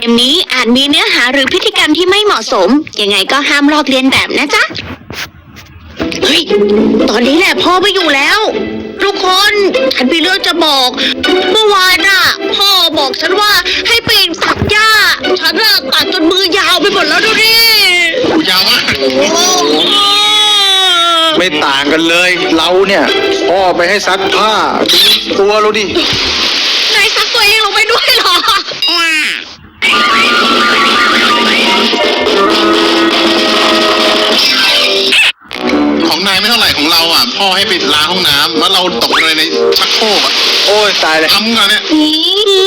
เกมนี้อาจมีเนื้อหาหรือพฤติกรรมที่ไม่เหมาะสม ยังไงก็ห้ามลอกเลียนแบบนะจ๊ะ เฮ้ย ตอนนี้แหละพ่อไม่อยู่แล้ว ทุกคนฉันมีเรื่องจะบอก เมื่อวานน่ะ พ่อบอกฉันว่าให้ไปตัดหญ้า ฉันน่ะตัดจนมือยาวไปหมดแล้วดูดิยาวมากโอ้โหไม่ต่างกันเลย เราเนี่ย พ่อไปให้ซักผ้าดูตัวเราดิ นายซักตัวเองลงไปด้วยเหรอ ของนายไม่เท่าไหร่ของเราอะ พ่อให้ไปล้างห้องน้ำแล้วเราตกเลยในชักโครกอะโอ้ยตายเลยทำงานเนี่ย อื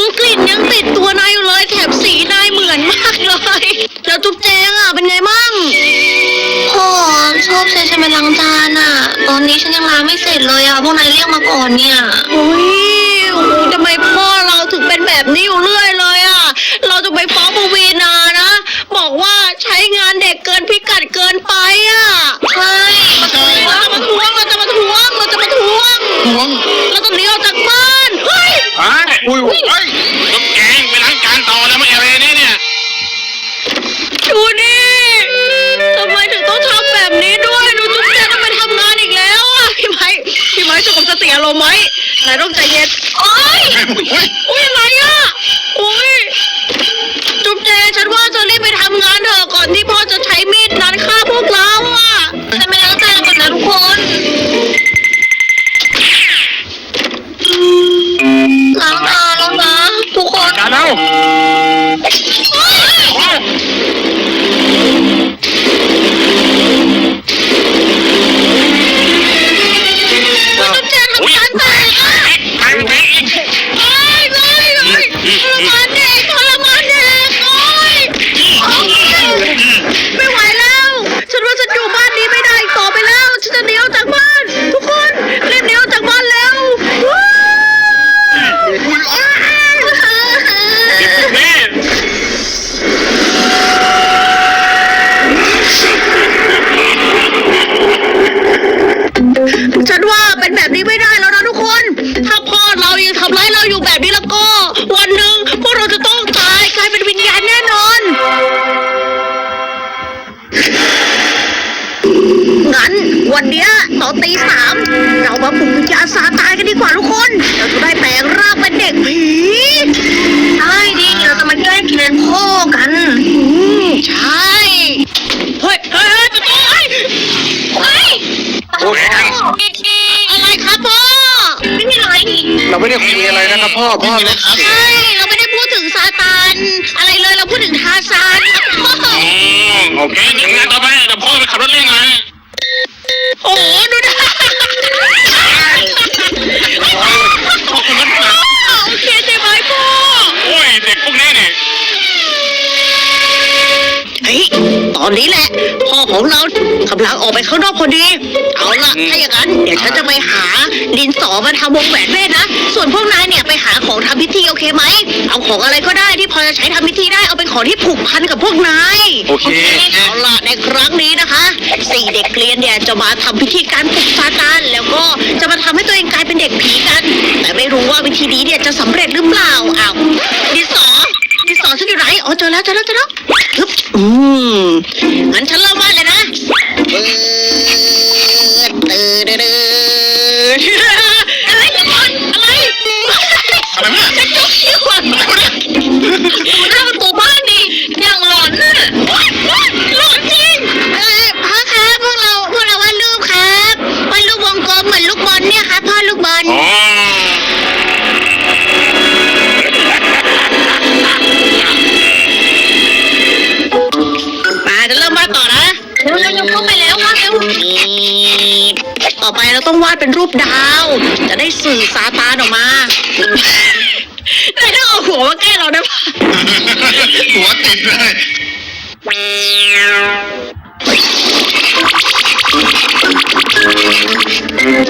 มกลิ่นยังติดตัวนายอยู่เลยแถมสีนายเหมือนมากเลย แล้วจุ๊บแจงอะเป็นไงมั่งพ่อชอบใช้ฉันไปล้างจานอะ ตอนนี้ฉันยังล้างไม่เสร็จเลยอะพวกนายเรียกมาก่อนเนี่ย โอ้ยโอ้โหทำไมพ่อเราถึงเป็นแบบนี้อยู่เรื่อยเลย กเกินพิกัดเกินไปอะใช่ใช่ เราจะมาทวงเราจะมาทวงเราจะมาทวงทวงเราจะหนีออกจากบ้านเฮ้ยอะอุ้ยเฮ้ยลูกแกงไปล้างจานต่อแล้วไม่อะไรเนี่ยเนี่ยดูนี่ทำไมถึงต้องทำแบบนี้ด้วยดูจุ๊บแจงต้องไปทำงานอีกแล้วอะพี่ไม้พี่ไม้จะกบสติอารมณ์ไหมนายต้องใจเย็นโอ๊ยเฮ้ยอุ้ย ฉันว่าเป็นแบบนี้ไม่ได้แล้วนะทุกคน ถ้าพ่อเรายังทำร้ายเราอยู่แบบนี้แล้วก็ วันหนึ่งพวกเราจะต้องตายกลายเป็นวิญญาณแน่นอน งั้นวันเนี้ยตอนตีสามเรามาปลุกวิญญาณซาตานกันดีกว่าทุกคน เราจะได้แปลงร่างเป็นเด็กผี ใช่ดิเราจะมาแกล้งแค้นพ่อกัน อืมใช่ เฮ้ยเฮ้ยเฮ้ยประตูเฮ้ยเฮ้ย โอ้ยอะไรครับพ่อ ไม่มีอะไรนี่เราไม่ได้คุยอะไรนะครับพ่อพ่อไม่มีอะไรครับใช่เราไม่ได้พูดถึงซาตานอะไรเลยเราพูดถึงทาซานครับพ่ออ๋อโอเคถึงงานต่อไปเดี๋ยวพ่อไปขับรถเล่นไงโอ้โหดูนะพ่อคนนั้นน่ะโอเคใช่ไหมพ่อ โอ้ยเด็กพวกนี้เนี่ยเฮ้ยตอนนี้แหละพ่อ ของเรากำลังออกไปข้างนอกพอดี เอาล่ะ ถ้าอย่างนั้น เดี๋ยวฉันจะไปหาดินสอมาทำวงแหวนเวทนะ ส่วนพวกนายเนี่ยไปหาของทำพิธีโอเคไหม เอาของอะไรก็ได้ที่พอจะใช้ทำพิธีได้เอาเป็นของที่ผูกพันกับพวกนายโอเค เอาล่ะในครั้งนี้นะคะสี่เด็กเรียนเนี่ยจะมาทำพิธีการปลุกซาตานแล้วก็จะมาทำให้ตัวเองกลายเป็นเด็กผีกัน แต่ไม่รู้ว่าวิธีนี้เนี่ยจะสำเร็จหรือเปล่าอ้าวดินสอดินสอฉันอยู่ไหนอ๋อเจอแล้วเจอแล้วเจอแล้วฮึบอืม ต่อไปเราต้องวาดเป็นรูปดาว จะได้สื่อซาตานออกมาได้ต้องเอาหัวมาใกล้เราได้ปะหัวติดเลย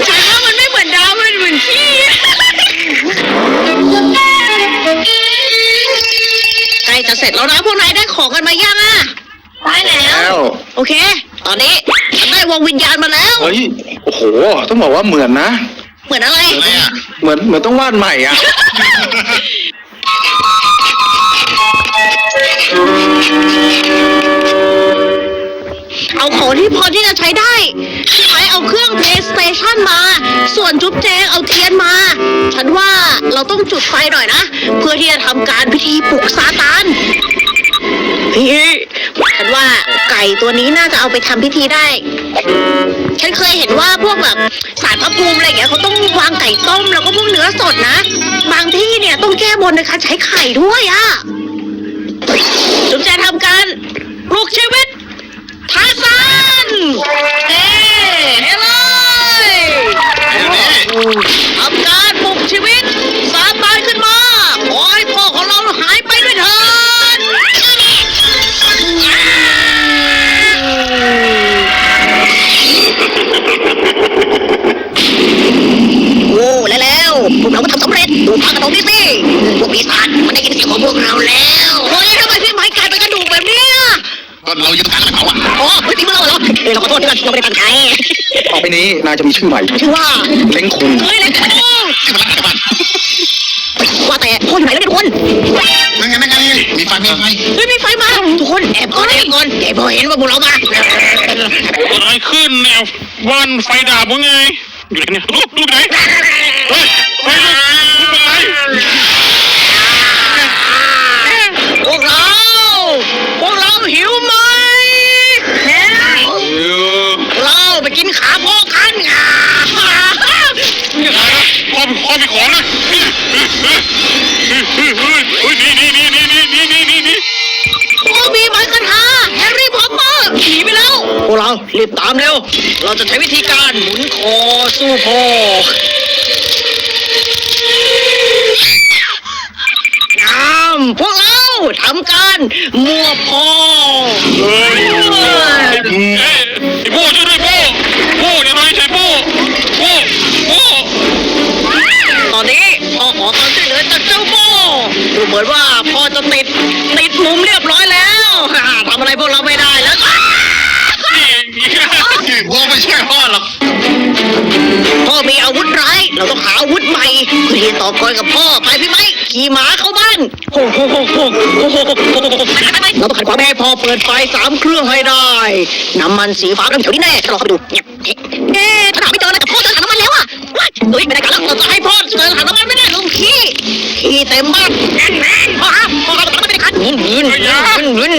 ฉันว่ามันไม่เหมือนดาวมันเหมือนขี้ใกล้จะเสร็จแล้วนะพวกนายได้ของกันมายังอะได้แล้แล้ววโอเค ตอนนี้ฉันได้ วงวิญญาณมาแล้ว เฮ้ย โอ้โห ต้องบอกว่าเหมือนนะ เหมือนอะไรเหมือนเหมือนต้องวาดใหม่อะ เอาของที่พอที่จะใช้ได้ที่ไอเอาเครื่อง PlayStation มา ส่วนจุ๊บแจงเอาเทียนมา ฉันว่าเราต้องจุดไฟหน่อยนะ เพื่อที่จะทำการพิธีปลุกซาตาน พี่ ก่ตัวนี้น่าจะเอาไปทำพิธีได้ ฉันเคยเห็นว่าพวกแบบสารพระภูมิอะไรอย่างเงี้ยเขาต้องวางไก่ต้มแล้วก็พวกเนื้อสดนะ บางที่เนี่ยต้องแก้บนในการใช้ไข่ด้วยอะจุ๊บแจทำการปลุกชีวิต พวกเราแล้วเฮ้ยทำไมพี่ไม้กลายเป็นกระดูกแบบเนี้ยก็เรายืนทางกันเขาอะอ๋อเฮ้ยจริงมั้งเหรอเออเราขอโทษเพื่อนเราไม่ได้ตั้งใจต่อไปนี้นายจะมีชื่อใหม่ชื่อว่าเล้งคุงเฮ้ยเล็กโอ้ที่มันรักกันว่าแต่พ่ออยู่ไหนแล้วเนี่ยทุกคนนั่นไงนั่นไงมีไฟมีไฟเฮ้ยมีไฟมาทุกคนแอบก่อนแอบก่อนแอบพอเห็นว่าพวกเรามาเกิดอะไรขึ้นเนี่ยวันไฟดับวะไงอยู่ไหนเนี่ยลูกลูกไหน รารีบตามเร็ว เราจะใช้วิธีการหมุนคอสู้พ่อน้ำพวกเราทำการมัวพอเฮ้ยเอ้ยไอ้โบ้ช่วยด้วยโบ้โบ้อย่าทำให้ใช่โบ้โบ้โบ้ตอนนี้พ่อขอความช่วยเหลือจากเจ้าโบดูเหมือนว่าพ่อจะติด เราต้องหาอาวุธใหม่เพื่อที่จะต่อกรกับพ่อไปพี่ไหมขี่ม้าเข้าบ้านโอ้โหโอ้โหโอ้โหเราต้องขัดขวางไม่ให้พ่อเปิดไฟสามเครื่องให้ได้น้ำมันสีฟ้าเริ่มเขียวนี่แน่เราเข้าไปดูเนี่ยเอ๊ะถ้าหาไม่เจอนะแต่พ่อเจอถังน้ำมันแล้วอะว้ายเฮ้ยไม่ได้การแล้วเราจะให้พ่อเจอถังน้ำมันไม่ได้ลงขี้ขี้เต็มบ้านพ่อครับพ่อเราถังน้ำมันไม่ได้คันหึนหึนหึนหึน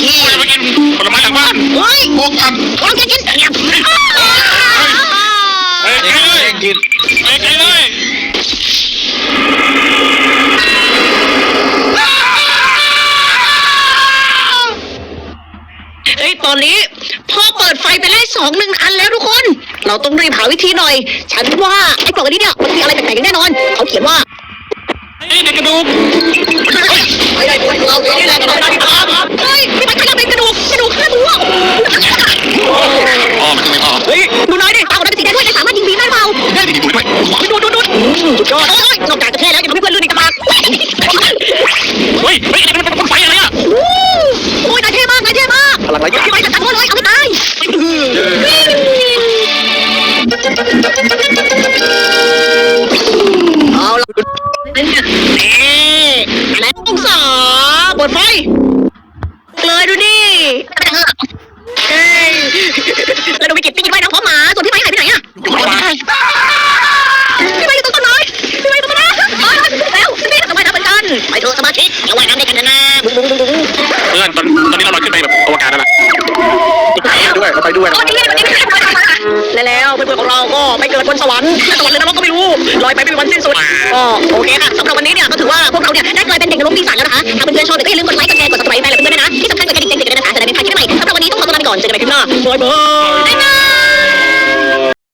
ขี้โบ้จะไปกินผลไม้หลังบ้านเฮ้ยพวกกันลองกินกินเนี่ย เฮ้ยไกลเลยไกลไกลเลย เฮ้ยตอนนี้พ่อเปิดไฟไปไล่สองหนึ่งอันแล้วทุกคน เราต้องรีบหาวิธีหน่อย ฉันว่าไอ้กล่องอันนี้เนี่ยมันมีอะไรแปลกๆแน่นอน เขาเขียนว่าไอ้เด็กกระดูก ไม่ได้คนเราไม่ได้กระดูกครับ จะไม่พ่อเฮ้ยดูน้อยดิตาของนายเป็นสีแดงด้วยนายสามารถยิงผีได้เปล่าได้ดีดูด้วยดูดูดูสุดยอดเอ้ยนอกจากจะเท่แล้วยังทำให้เพื่อนลื่นอีกต่างหากเฮ้ยเฮ้ยนี่มันเป็นไฟอะไรอะโอ้ยนายเท่มากนายเท่มากพลังไร้กาพี่รไปจัดการพ่อเลยเอาไม่ตายเอาละนี่อะไรองศาเปิดไฟเลยดูดิเฮ้ย แล้วดูวิกิตพี่กินไว้นะพร้อมหมาส่วนพี่ไม้หายไปไหนอะอยู่ข้างในพี่ไม้อยู่ตรงต้นไม้พี่ไม้อยู่ตรงต้นไม้แล้วพี่ทำไมทำเหมือนกันไปเถอะสมาธิอย่าว่ายน้ำด้วยกันนะนะบุ้งบุ้งบุ้งบุ้งเพื่อนตอนตอนนี้เราลอยขึ้นไปแบบอวกาศแล้วล่ะไปด้วยเขาไปด้วยนะโอ้ยนี่นี่นี่และแล้วเพื่อนๆของเราก็ไปเกิดบนสวรรค์สวรรค์หรือนรกก็ไม่รู้ลอยไปไม่มีวันสิ้นสุดก็โอเคค่ะสำหรับวันนี้เนี่ยก็ถือว่าพวกเราเนี่ยได้กลายเป็นเด็กนรกปีศาจแล้วนะคะถ้าเพื่อนๆชอบเนี่ยก็อย่าลืมกดไลค์กดแชร์กด subscribe แฟนและเพื่อนๆด้วยนะที่สำคัญกดกระดิ่งแจ้งเตือนด้วยนะคะจะได้ไม่พลาดคลิปใหม่ๆ 你จอกัน拜拜